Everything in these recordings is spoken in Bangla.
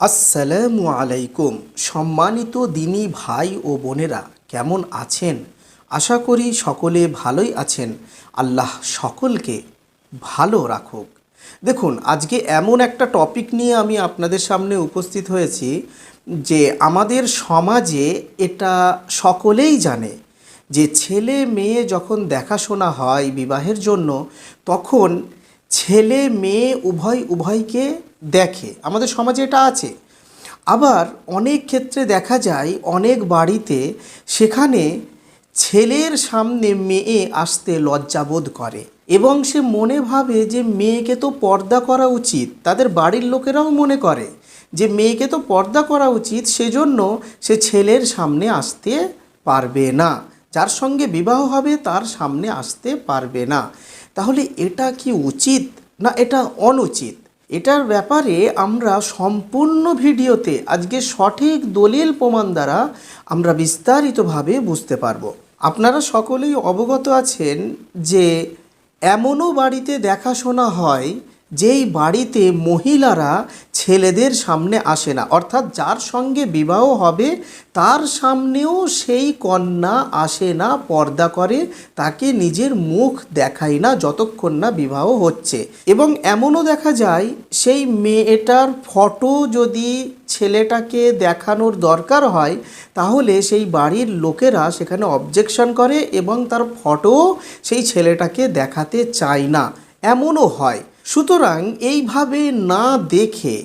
আসসালামু আলাইকুম। সম্মানিত দিনী ভাই ও বোনেরা, কেমন আছেন? আশা করি সকলে ভালোই আছেন। আল্লাহ সকলকে ভালো রাখুক। দেখুন, আজকে এমন একটা টপিক নিয়ে আমি আপনাদের সামনে উপস্থিত হয়েছি যে আমাদের সমাজে এটা সকলেই জানে যে ছেলে মেয়ে যখন দেখাশোনা হয় বিবাহের জন্য, তখন ছেলে মেয়ে উভয় উভয়কে দেখে, আমাদের সমাজে এটা আছে। আবার অনেক ক্ষেত্রে দেখা যায়, অনেক বাড়িতে সেখানে ছেলের সামনে মেয়ে আসতে লজ্জাবোধ করে এবং সে মনে ভাবে যে মেয়েকে তো পর্দা করা উচিত। তাদের বাড়ির লোকেরাও মনে করে যে মেয়েকে তো পর্দা করা উচিত, সেজন্য সে ছেলের সামনে আসতে পারবে না। যার সঙ্গে বিবাহ হবে, তার সামনে আসতে পারবে না। তাহলে এটা কি উচিত না এটা অনুচিত? এটার ব্যাপারে আমরা সম্পূর্ণ ভিডিওতে আজকে সঠিক দলিল প্রমাণ দ্বারা আমরা বিস্তারিতভাবে বুঝতে পারব। আপনারা সকলেই অবগত আছেন যে এমনও বাড়িতে দেখাশোনা হয় যেই বাড়িতে মহিলারা ছেলেদের সামনে আসে না, অর্থাৎ যার সঙ্গে বিবাহ হবে, তার সামনেও সেই কন্যা আসে না, পর্দা করে, তাকে নিজের মুখ দেখায় না যতক্ষণ না বিবাহ হচ্ছে। এবং এমনও দেখা যায়, সেই মেয়েটার ফটো যদি ছেলেটাকে দেখানোর দরকার হয়, তাহলে সেই বাড়ির লোকেরা সেখানে অবজেকশন করে এবং তার ফটো সেই ছেলেটাকে দেখাতে চায় না। এমনও হয়। সুতরাং এইভাবে না দেখে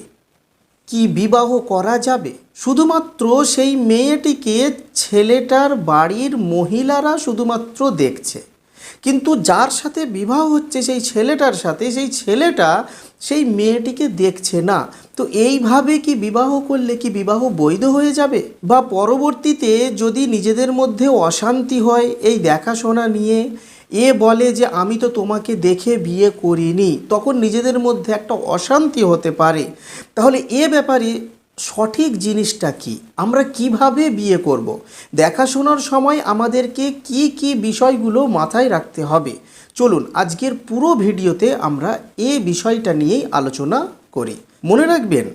কি বিবাহ করা যাবে? শুধুমাত্র সেই মেয়েটিকে ছেলেটার বাড়ির মহিলারা শুধুমাত্র দেখছে। কিন্তু যার সাথে বিবাহ হচ্ছে সেই ছেলেটার সাথে, সেই ছেলেটা সেই মেয়েটিকে দেখছে না। তো এইভাবে কি বিবাহ করলে কি বিবাহ বৈধ হয়ে যাবে? বা পরবর্তীতে যদি নিজেদের মধ্যে অশান্তি হয়, এই দেখাশোনা নিয়ে এ বলে যে, আমি তো তোমাকে দেখে বিয়ে করিনি। তখন নিজেদের মধ্যে একটা অশান্তি হতে পারে। তাহলে এ ব্যাপারে সঠিক জিনিসটা কি? আমরা কীভাবে বিয়ে করব। দেখাশোনার সময় আমাদেরকে কি কি বিষয়গুলো মাথায় রাখতে হবে? চলুন, আজকের পুরো ভিডিওতে আমরা এ বিষয়টা নিয়েই আলোচনা করি। মনে রাখবেন,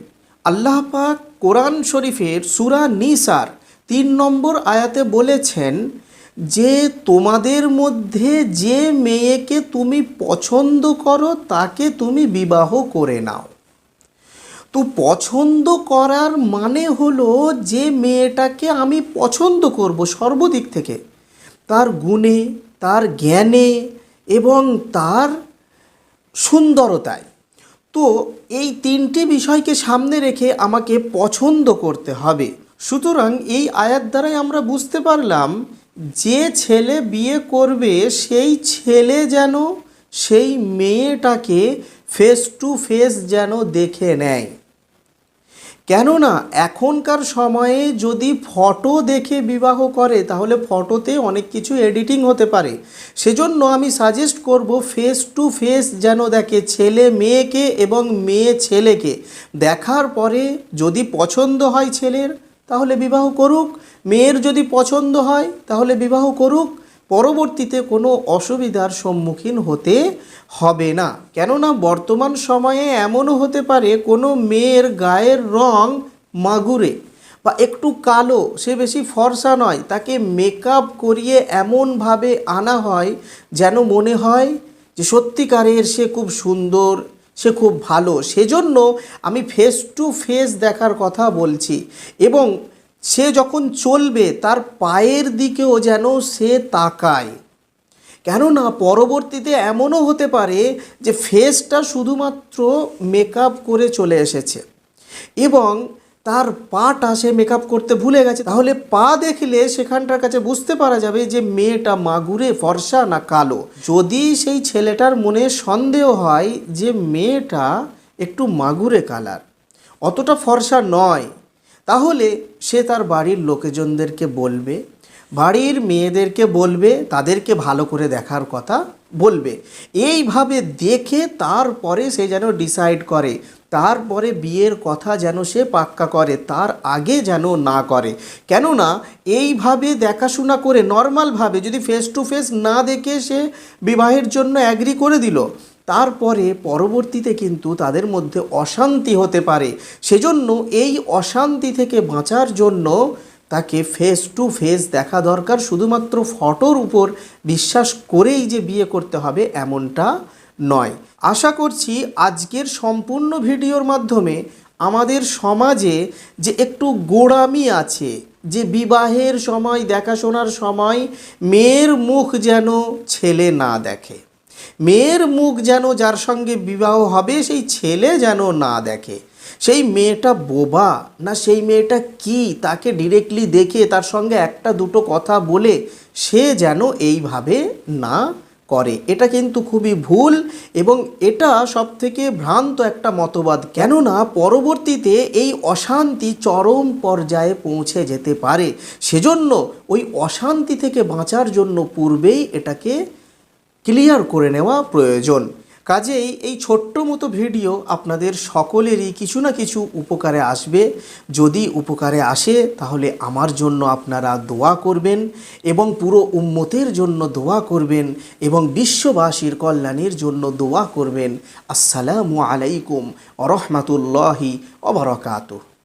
আল্লাহ পাক কোরআন শরীফের সুরা নিসার তিন নম্বর আয়াতে বলেছেন যে তোমাদের মধ্যে যে মেয়েকে তুমি পছন্দ করো, তাকে তুমি বিবাহ করে নাও। তো পছন্দ করার মানে হলো যে মেয়েটাকে আমি পছন্দ করব সর্বদিক থেকে। তার গুণে, তার জ্ঞানে এবং তার সুন্দরতায়। তো এই তিনটি বিষয়কে সামনে রেখে আমাকে পছন্দ করতে হবে। সুতরাং এই আয়াত দ্বারাই আমরা বুঝতে পারলাম যে ছেলে বিয়ে করবে, সেই ছেলে যেন সেই মেয়েটাকে ফেস টু ফেস যেন দেখে নেয়। কেননা, এখনকার সময়ে যদি ফটো দেখে বিবাহ করে, তাহলে ফটোতে অনেক কিছু এডিটিং হতে পারে। সেজন্য আমি সাজেস্ট করব ফেস টু ফেস যেন দেখে ছেলে মেয়েকে এবং মেয়ে ছেলেকে। দেখার পরে যদি পছন্দ হয় ছেলের তাহলে বিবাহ করুক। মেয়ের যদি পছন্দ হয়, তাহলে বিবাহ করুক। পরবর্তীতে কোনো অসুবিধার সম্মুখীন হতে হবে না। কেননা বর্তমান সময়ে এমনও হতে পারে, কোনো মেয়ের গায়ের রং মাগুরে বা একটু কালো, সে বেশি ফর্সা নয়। তাকে মেকআপ করিয়ে এমনভাবে আনা হয় যেন মনে হয় যে সত্যিকারের সে খুব সুন্দর সে খুব ভালো। সেজন্য আমি ফেস টু ফেস দেখার কথা বলছি এবং সে যখন চলবে, তার পায়ের দিকেও যেন সে তাকায়। কেননা পরবর্তীতে এমনও হতে পারে যে ফেসটা শুধুমাত্র মেকআপ করে চলে এসেছে এবং তার পাটা সে মেকআপ করতে ভুলে গেছে। তাহলে পা দেখলে সেখানটার কাছে বুঝতে পারা যাবে যে মেয়েটা মাগুরে, ফর্সা না কালো। যদি সেই ছেলেটার মনে সন্দেহ হয় যে মেয়েটা একটু মাগুরে কালার, অতটা ফর্সা নয়, তাহলে সে তার বাড়ির লোকজনদেরকে বলবে বাড়ির মেয়েদেরকে বলবে, তাদেরকে ভালো করে দেখার কথা বলবে। এইভাবে দেখে তারপরে সে যেন ডিসাইড করে। তারপরে বিয়ের কথা যেন সে পাক্কা করে, তার আগে যেন না করে। কেননা, এইভাবে দেখাশোনা করে নর্মালভাবে যদি ফেস টু ফেস না দেখে সে বিবাহের জন্য অ্যাগ্রি করে দিল, তারপরে পরবর্তীতে কিন্তু তাদের মধ্যে অশান্তি হতে পারে। সেজন্য এই অশান্তি থেকে বাঁচার জন্য তাকে ফেস টু ফেস দেখা দরকার, শুধুমাত্র ফটোর উপর বিশ্বাস করেই যে বিয়ে করতে হবে এমনটা নয়। আশা করছি আজকের সম্পূর্ণ ভিডিওর মাধ্যমে আমাদের সমাজে যে একটু গোড়ামি আছে, যে বিবাহের সময়, দেখাশোনার সময়, মেয়ের মুখ যেন ছেলে না দেখে। মেয়ের মুখ যেন যার সঙ্গে বিবাহ হবে, সেই ছেলে যেন না দেখে। সেই মেয়েটা বোবা না সেই মেয়েটা কি? তাকে ডিরেক্টলি দেখে তার সঙ্গে একটা দুটো কথা বলে সে যেন এইভাবে না করে। এটা কিন্তু খুবই ভুল এবং এটা সব থেকে ভ্রান্ত একটা মতবাদ। কেননা পরবর্তীতে এই অশান্তি চরম পর্যায়ে পৌঁছে যেতে পারে। সেজন্য ওই অশান্তি থেকে বাঁচার জন্য পূর্বেই এটাকে ক্লিয়ার করে নেওয়া প্রয়োজন। কাজেই এই ছোট্ট মতো ভিডিও আপনাদের সকলেরই কিছু না কিছু উপকারে আসবে। যদি উপকারে আসে, তাহলে আমার জন্য আপনারা দোয়া করবেন এবং পুরো উম্মতের জন্য দোয়া করবেন এবং বিশ্ববাসীর কল্যাণের জন্য দোয়া করবেন। আসসালামু আলাইকুম অরহমাতুল্লাহি অবরকাতুহ